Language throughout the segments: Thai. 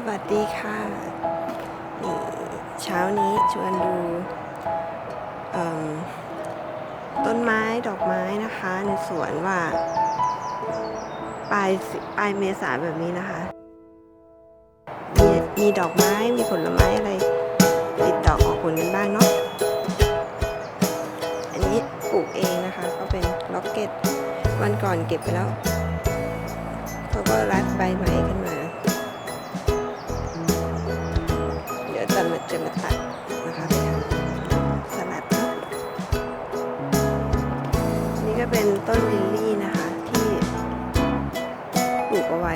สวัสดีค่ะนี่เช้านี้ชวนดูต้นไม้ดอกไม้นะคะ ในสวนว่าปลายปลายเมษาแบบนี้นะคะ มีมีดอกไม้มีผลไม้อะไร ติดดอกออกผลกันบ้างเนาะอันนี้ปลูกเองนะคะ ก็เป็นล็อกเก็ตวันก่อนเก็บไปแล้วเขาก็รัดใบใหม่ขึ้นมา จะมาตัดนะคะไปทำสลัดเนาะนี่ก็เป็นต้นลิลลี่นะคะ ที่ปลูกเอาไว้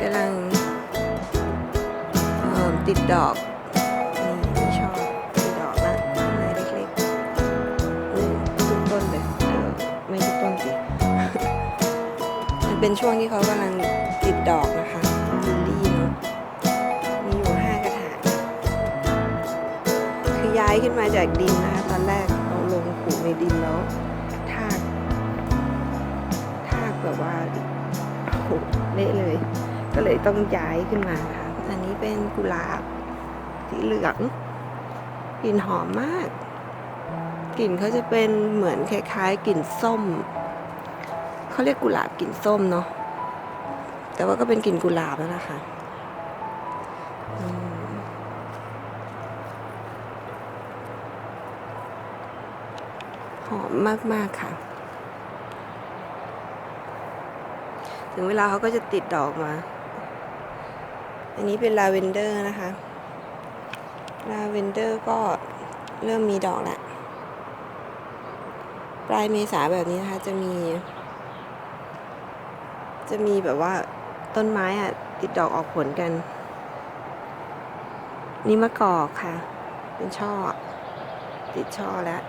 กำลังติดดอกนี่ชอบติดดอกนะต้นไม้เล็กๆอืมทุกต้นเลยเออไม่ทุกต้นสิ มันเป็นช่วงที่เขากำลังติดดอกนะ คือย้ายขึ้นมาจากดินนะคะตอนแรกเราลงปลูกในดินแล้วทากทากแบบว่าโหเละเลย ก็เลยต้องย้ายขึ้นมาค่ะอันนี้เป็นกุหลาบสีเหลืองกลิ่นหอมมาก กลิ่นเขาจะเป็นเหมือนคล้ายๆกลิ่นส้มเขาเรียกกุหลาบกลิ่นส้มเนาะแต่ว่าก็เป็นกลิ่นกุหลาบแล้วนะคะ อืมหอมมาก ๆ ค่ะ ถึงเวลาเขาก็จะติดดอกมา อันนี้เป็นลาเวนเดอร์นะคะ ลาเวนเดอร์ก็เริ่มมีดอกแล้ว ปลายเมษาแบบนี้นะคะ จะมี จะมีแบบว่าต้นไม้อะติดดอกออกผลกัน นี่มะกอกค่ะ เป็นช่อ ติดช่อแล้ว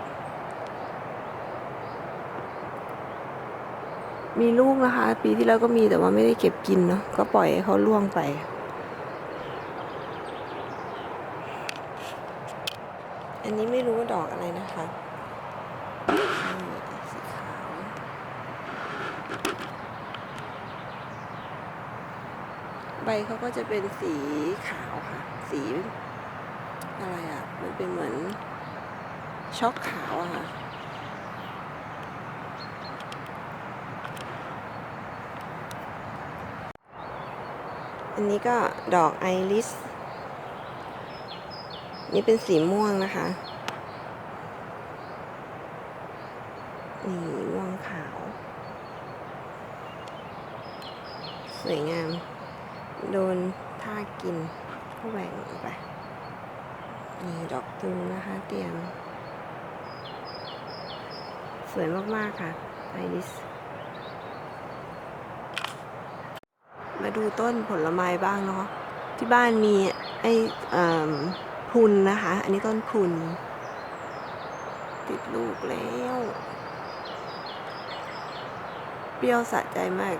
มีลูกนะคะ ปีที่แล้วก็มีแต่ว่าไม่ได้เก็บกินเนาะก็ปล่อยให้เขาล่วงไป อันนี้ไม่รู้ว่าดอกอะไรนะคะสีขาว ใบเขาก็จะเป็นสีขาวค่ะ สีอะไรอะ มันเป็นเหมือนช็อกขาวอะค่ะ อันนี้ก็ดอกไอริส นี่เป็นสีม่วงนะคะนี่ม่วงขาว สวยงาม โดนท่ากินก็แหว่งออกไป นี่ดอกตูมนะคะเตรียม สวยมาก ๆ ค่ะไอริส มา ดูต้นผลไม้บ้างเนาะที่บ้านมีไอเอ่พุนนะคะ อันนี้ต้นพุนติดลูกแล้ว เปรี้ยวสะใจมาก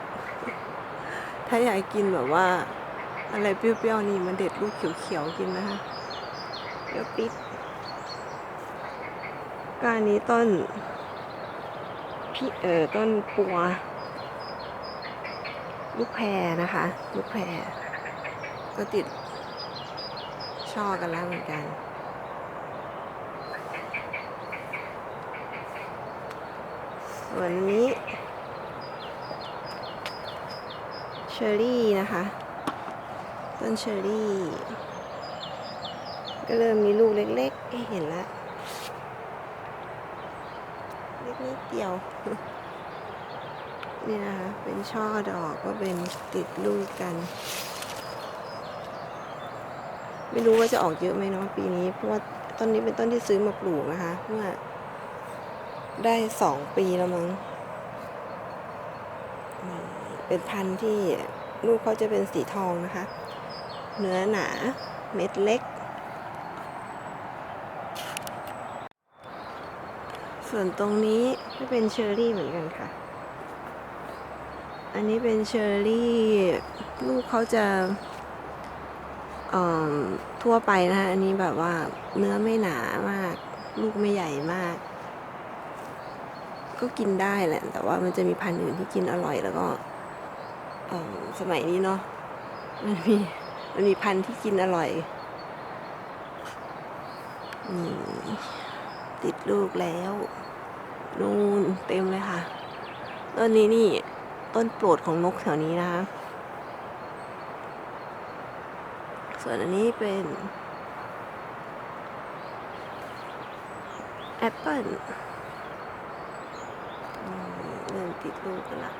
ถ้าอยากกินแบบว่า อะไรเปรี้ยวๆนี่มันเด็ดลูกเขียวๆกินนะคะเปรี้ยวปิดก็อันนี้ต้นพี่เออต้นปัว ลูกแพรนะคะ ลูกแพรก็ติดช่อกันแล้วเหมือนกัน ส่วนนี้เชอรี่นะคะ ต้นเชอรี่ ก็เริ่มมีลูกเล็กๆให้เห็นแล้ว เล็กนิดเดียว นี่นะคะ เป็นช่อดอกก็เป็นติดลูกกัน ไม่รู้ว่าจะออกเยอะไหมเนาะปีนี้เพราะว่าต้นนี้เป็นต้นที่ซื้อมาปลูกนะคะเมื่อได้สองปีแล้วมั้งเป็นพันธุ์ที่ลูกเขาจะเป็นสีทองนะคะ เนื้อหนาเม็ดเล็ก ส่วนตรงนี้ก็เป็นเชอร์รี่เหมือนกันค่ะ อันนี้เป็นเชอร์รี่ ลูกเขาจะทั่วไปนะคะอันนี้แบบว่าเนื้อไม่หนามาก ลูกไม่ใหญ่มาก ก็กินได้แหละ แต่ว่ามันจะมีพันธุ์อื่นที่กินอร่อยแล้วก็สมัยนี้เนาะมันมีมันมีพันธุ์ที่กินอร่อยนี่ติดลูกแล้ว นูนเต็มเลยค่ะต้นนี้นี่ ต้นโปรดของนกแถวนี้นะคะ ส่วนอันนี้เป็นแอปเปิลเริ่มติดลูกกันละ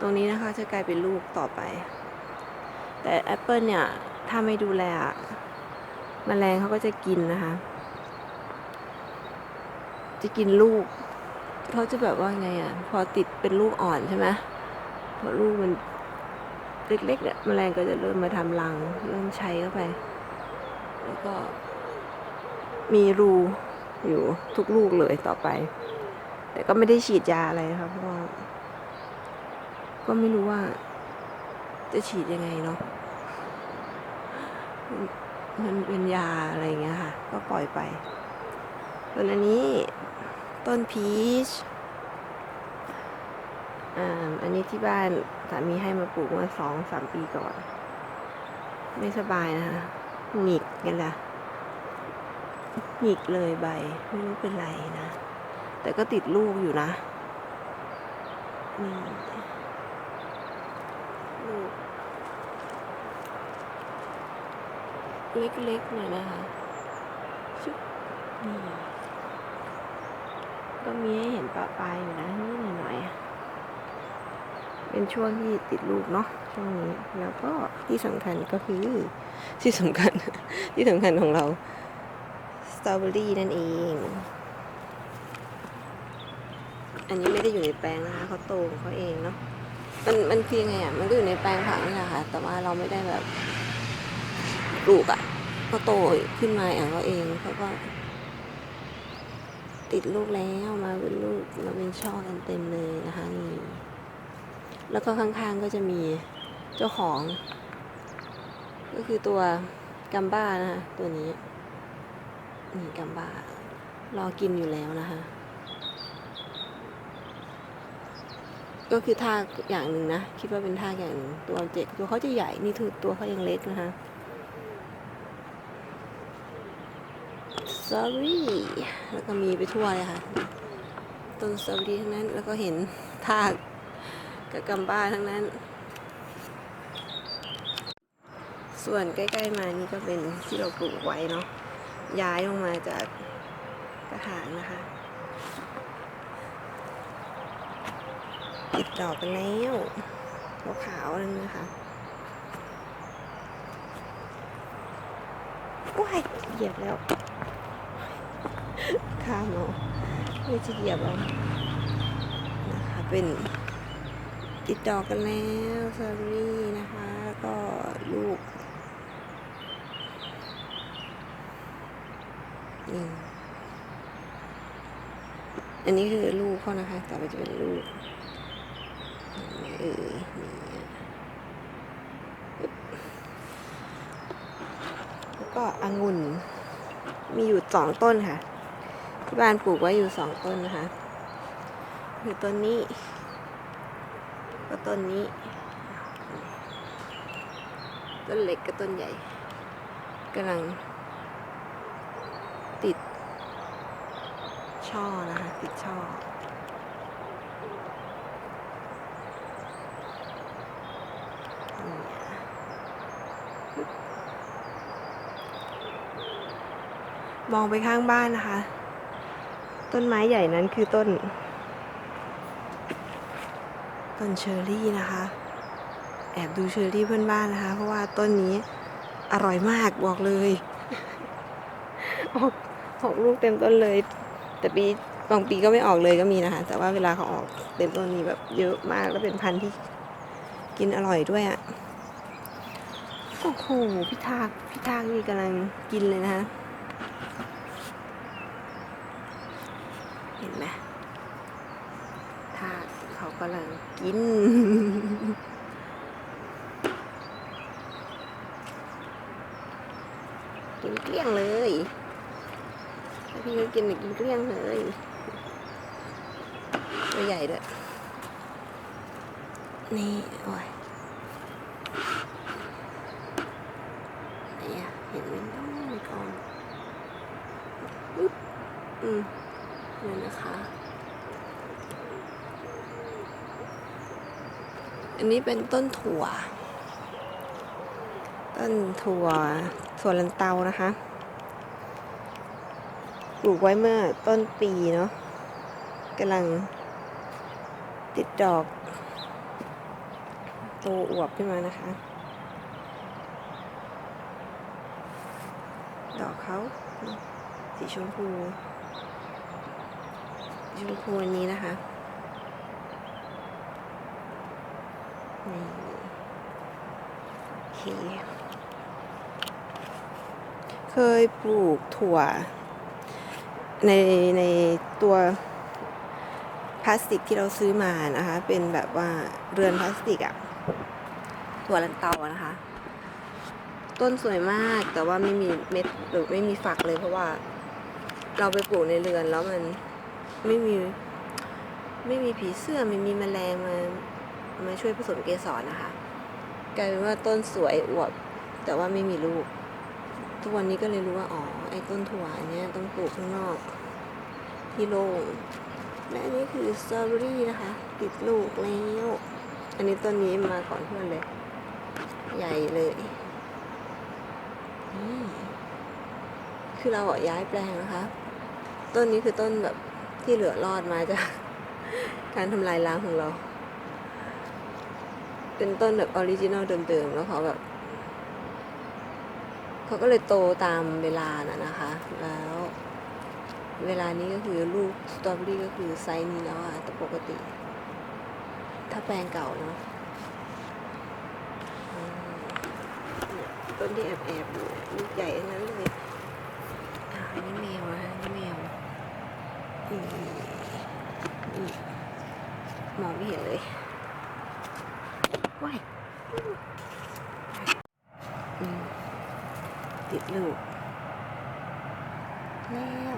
ตรงนี้นะคะจะกลายเป็นลูกต่อไป แต่แอปเปิลเนี่ย ถ้าไม่ดูแลอะแมลงเขาก็จะกินนะคะ จะกินลูก เขาจะแบบว่าไงอะ พอติดเป็นลูกอ่อนใช่ไหมพอลูกมันเล็กๆเนี่ยแมลงก็จะเริ่มมาทำรัง เริ่มใช้เข้าไป แล้วก็ มีรูอยู่ทุกลูกเลยต่อไป แต่ก็ไม่ได้ฉีดยาอะไรนะคะเพราะว่าก็ไม่รู้ว่า จะฉีดยังไงเนาะมันเป็นยาอะไรเงี้ยค่ะ ก็ปล่อยไปส่วนอันนี้ ต้นพีชอันนี้ที่บ้านสามีให้มาปลูกเมื่อสองสามปีก่อน ไม่สบายนะคะหงิกกันละหงิกเลยใบ ไม่รู้เป็นไรนะ แต่ก็ติดลูกอยู่นะนี่ลูกเล็กๆหน่อยนะคะชุบนี่ ก็มีให้เห็นปะปลายอยู่นะนิดหน่อยเป็นช่วงที่ติดลูกเนาะช่วงนี้แล้วก็ที่สำคัญก็คือที่สำคัญ ที่สำคัญของเราสตรอเบอรี่นั่นเอง อันนี้ไม่ได้อยู่ในแปลงนะคะเขาโตของเขาเองเนาะมันมันคือยังไงอะมันก็อยู่ในแปลงผักนี่แหละค่ะ แต่ว่าเราไม่ได้แบบปลูกอะเขาโตขึ้นมาอย่างเขาเองเขาก็ ติดลูกแล้วมาเป็นลูกมาเป็นช่อกันเต็มเลยนะคะนี่แล้วก็ข้างๆก็จะมีเจ้าของ ก็คือตัวกัมบ้านะคะตัวนี้นี่กัมบ้ารอกินอยู่แล้วนะคะ ก็คือทากอย่างหนึ่งนะ คิดว่าเป็นทากอย่างหนึ่งตัวเจ็กตัวเขาจะใหญ่นี่ถือตัวเขายังเล็กนะคะ สตอเบอรี่แล้วก็มีไปทั่วเลยค่ะ ต้นสตอเบอรี่ทั้งนั้น แล้วก็เห็นทากกับกัมบ้าทั้งนั้น ส่วนใกล้ๆมานี่ก็เป็นที่เราปลูกไว้เนาะ ย้ายลงมาจากกระถางนะคะติดดอกกันแล้วขาวๆนั่นนะคะโอ้ยเหยียบแล้ว ข้ามเอาไม่จะเหยียบเอานะคะเป็นติดดอกกันแล้วซารี่นะคะแล้วก็ลูกนี่อันนี้คือลูกเขานะคะต่อไปจะเป็นลูกเออนี่แล้วก็องุ่นมีอยู่สองต้นค่ะ ที่บ้านปลูกไว้อยู่สองต้นนะคะ คือต้นนี้ ก็ต้นนี้ ต้นเล็กกับต้นใหญ่กำลัง ติด ช่อนะคะ ติดช่อมองไปข้างบ้านนะคะ ต้นไม้ใหญ่นั้นคือต้น ต้นเชอร์รี่นะคะ แอบดูเชอร์รี่เพื่อนบ้านนะคะ เพราะว่าต้นนี้อร่อยมากบอกเลยออกออกลูกเต็มต้นเลย แต่ปีบางปีก็ไม่ออกเลยก็มีนะคะ แต่ว่าเวลาเขาออกเต็มต้นนี้แบบเยอะมากแล้วเป็นพันธุ์ที่กินอร่อยด้วยอะ่ะโอ้โหพี่ทากพี่ทากนี่กำลังกินเลยนะคะ นะธาเขากำลังกิน กินเกลี้ยงเลยถ้าพี่เขากินกินเกลี้ยงเลย ตัวใหญ่ด้วย นี่ โอ้ยเห็นไหมน้องมีกองอืม นี่นะคะ อันนี้เป็นต้นถั่ว ต้นถั่วถั่วลันเตานะคะ ปลูกไว้เมื่อต้นปีเนาะกำลังติดดอก โตอวบขึ้นมานะคะ ดอกเขาสีชมพู ชมพูอันนี้นะคะนี่โอเคเคยปลูกถั่ว ในในตัวพลาสติกที่เราซื้อมานะคะ เป็นแบบว่าเรือนพลาสติกอะถั่วลันเตานะคะ ต้นสวยมากแต่ว่าไม่มีเม็ดหรือไม่มีฝักเลยเพราะว่าเราไปปลูกในเรือนแล้วมัน ไม่มี ไม่มีผีเสื้อไม่มีแมลงมามาช่วยผสมเกสรนะคะ กลายเป็นว่าต้นสวยอวบ แต่ว่าไม่มีลูก ทุกวันนี้ก็เลยรู้ว่าอ๋อไอ้ต้นถั่วเนี้ยต้องปลูกข้างนอก ที่โล่งและอันนี้คือสตรอเบอรี่นะคะ ติดลูกแล้วอันนี้ต้นนี้มาก่อนเพื่อนเลย ใหญ่เลยคือเราอะย้ายแปลงนะคะ ต้นนี้คือต้นแบบ ที่เหลือรอดมาจากการทำลายล้างของเรา เป็นต้นแบบออริจินอลเดิมๆ แล้วเขาแบบ เขาก็เลยโตตามเวลาน่ะนะคะ แล้ว เวลานี้ก็คือลูกสตรอเบอรี่ก็คือไซส์นี้แล้วอะแต่ปกติ ถ้าแปลงเก่าเนาะต้นที่แอบๆอยู่ลูกใหญ่ทั้งนั้นเลย อ่าอันนี้แมวนะนนี้แมวอื มองไม่เห็นเลยว้ายอืมติดลูก แล้ว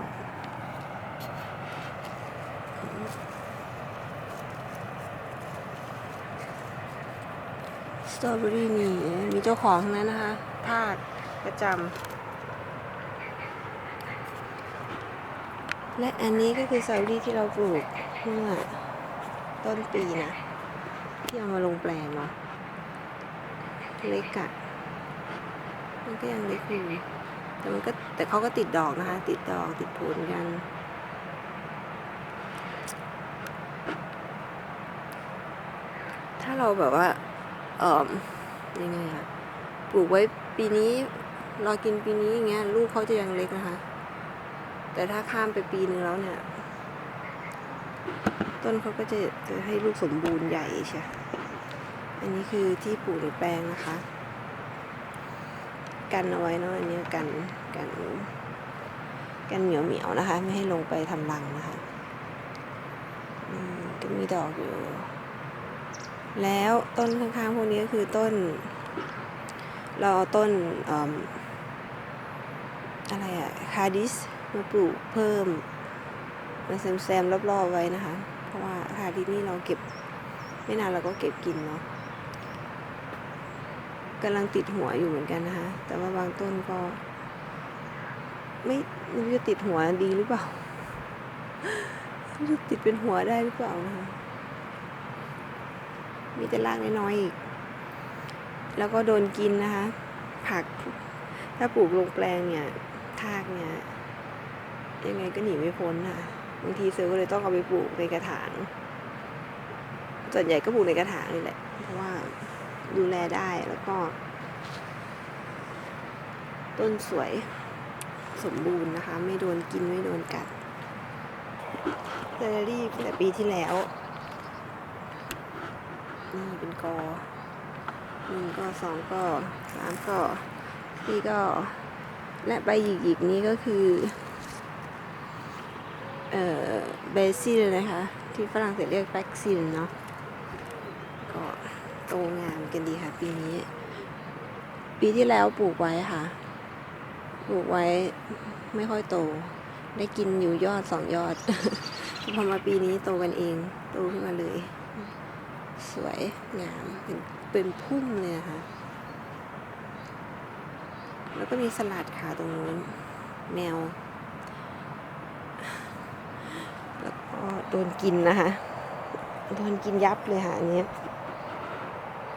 สตรอเบอรี่นี่มีเจ้าของนั้นนะคะ ทาสประจำ และอันนี้ก็คือสตรอเบอรี่ที่เราปลูกเมื่อต้นปีนะ ที่เอามาลงแปลงเนาะเล็กอะมันก็ยังเล็กอยู่แต่มันก็แต่เขาก็ติดดอกนะคะ ติดดอกติดผลกันถ้าเราแบบว่าเอ่อยังไงอะปลูกไว้ปีนี้รอกินปีนี้อย่างเงี้ยลูกเขาจะยังเล็กนะคะ แต่ถ้าข้ามไปปีนึงแล้วเนี่ย ต้นเขาก็จะจะให้ลูกสมบูรณ์ใหญ่ใช่อันนี้คือที่ปลูกในแปลงนะคะ กันเอาไว้เนาะอันนี้กันกันกันเหนียวเหนียวๆนะคะ ไม่ให้ลงไปทำรังนะคะก็มีดอกอยู่ แล้วต้นข้างๆพวกนี้ก็คือต้น เราเอาต้นเอิ่มอะไรอะคาดิส มาปลูกเพิ่มมาแซมๆรอบๆไว้นะคะ เพราะว่าคาดิสนี่เราเก็บไม่นานเราก็เก็บกินเนาะกำลังติดหัวอยู่เหมือนกันนะคะ แต่ว่าบางต้นก็ ไม่ไม่รู้จะติดหัวดีหรือเปล่าจะติดเป็นหัวได้หรือเปล่านะคะมีแต่รากน้อยๆอีก แล้วก็โดนกินนะคะ ผัก ถ้าปลูกลงแปลงเนี่ยทากเนี่ย ยังไงก็หนีไม่พ้นค่ะบางทีเซลก็เลยต้องเอาไปปลูกในกระถางส่วนใหญ่ก็ปลูกในกระถางนี่แหละเพราะว่าดูแลได้แล้วก็ ต้นสวยสมบูรณ์นะคะ ไม่โดนกินไม่โดนกัดเซอรี่แต่ปีที่แล้ว นี่เป็นกอหนึ่งก็สองก็สามก็สี่ก็ และใบหยิกๆนี้ก็คือ เอ่อเบซิลนะคะ ที่ฝรั่งเศสเรียกแบ็กซิลเนาะก็โตงามกันดีค่ะ ปีนี้ ปีที่แล้วปลูกไว้ค่ะ ปลูกไว้ไม่ค่อยโต ได้กินอยู่ยอดสองยอดพอมาปีนี้โตกันเอง โตขึ้นมาเลย สวยงามเป็นเป็นพุ่มเลยนะคะแล้วก็มีสลัดค่ะตรงนู้นแมว ก็ โดนกินนะคะ โดนกินยับเลยค่ะอันนี้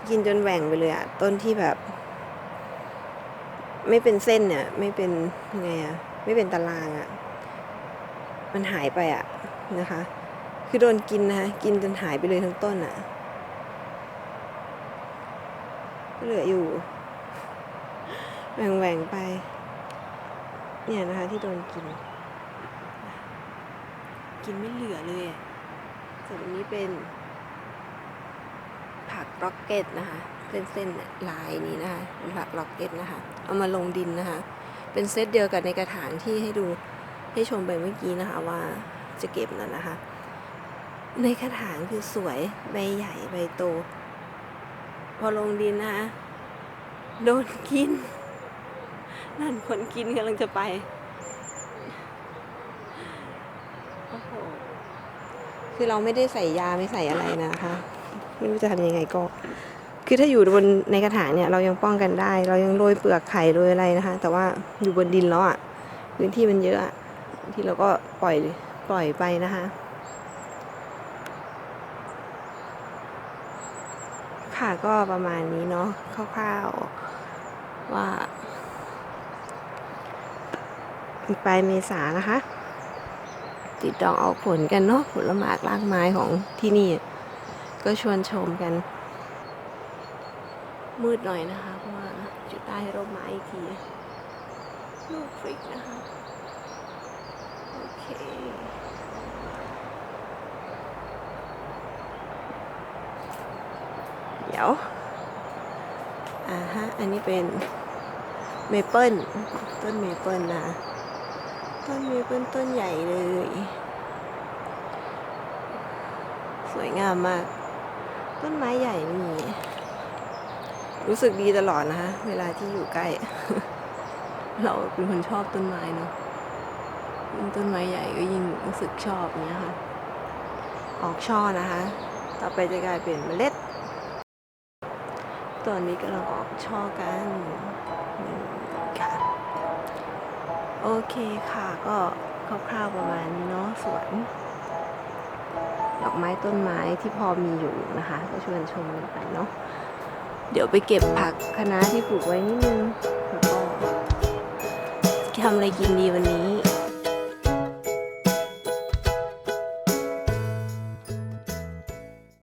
กินจนแหว่งไปเลยอะต้นที่แบบ ไม่เป็นเส้นเนี่ย ไม่เป็นยังไงอะไม่เป็นตารางอะมันหายไปอะนะคะ คือโดนกินนะคะกินจนหายไปเลยทั้งต้นอะก็เหลืออยู่แหว่งแหว่งไป เนี่ยนะคะ ที่โดนกิน กินไม่เหลือเลยส่วนอันนี้เป็น ผักร็อกเก็ตนะคะเส้นเส้นๆลายนี้นะคะเป็นผักร็อกเก็ตนะคะ เอามาลงดินนะคะ เป็นเซตเดียวกับในกระถางที่ให้ดูให้ชมไปเมื่อกี้นะคะว่าจะเก็บนั่นนะคะ ในกระถางคือสวยใบใหญ่ใบโต พอลงดินนะคะโดนกิน นั่นคนกินกำลังจะไป โอ้โห คือเราไม่ได้ใส่ยาไม่ใส่อะไรนะคะ ไม่รู้จะทำยังไงก็ คือถ้าอยู่บนในกระถางเนี่ยเรายังป้องกันได้ เรายังโรยเปลือกไข่โรยอะไรนะคะ แต่ว่าอยู่บนดินแล้วอะ่ะพื้นที่มันเยอะอะที่เราก็ปล่อยปล่อยไปนะคะค่ะก็ประมาณนี้เนาะคร่าวๆว่าปลายเมษานะคะ ติดดอกออกผลกันเนาะผลหมากรากไม้ของที่นี่ ก็ชวนชมกัน มืดหน่อยนะคะ เพราะว่าอยู่ใต้ร่มไม้อีกที ลูกฟริกนะคะ โอเคเดี๋ยวอ่าฮะ อันนี้เป็นเมเปิลต้นเมเปิลนะ ต้นเมเปิลต้นใหญ่เลย สวยงามมาก ต้นไม้ใหญ่นี่ รู้สึกดีตลอดนะคะเวลาที่อยู่ใกล้ เราเป็นคนชอบต้นไม้เนาะยิ่งต้นไม้ใหญ่ก็ยิ่งรู้สึกชอบเนี้ยค่ะ ออกช่อนะคะ ต่อไปจะกลายเป็นเมล็ด ตอนนี้กำลังออกช่อกัน โอเคค่ะก็คร่าวๆประมาณนี้เนาะสวนดอกไม้ต้นไม้ที่พอมีอยู่นะคะ ก็ชวนชมกันไปเนาะเดี๋ยวไปเก็บผักคะน้าที่ปลูกไว้นิดนึงแล้วก็ทำอะไรกินดีวันนี้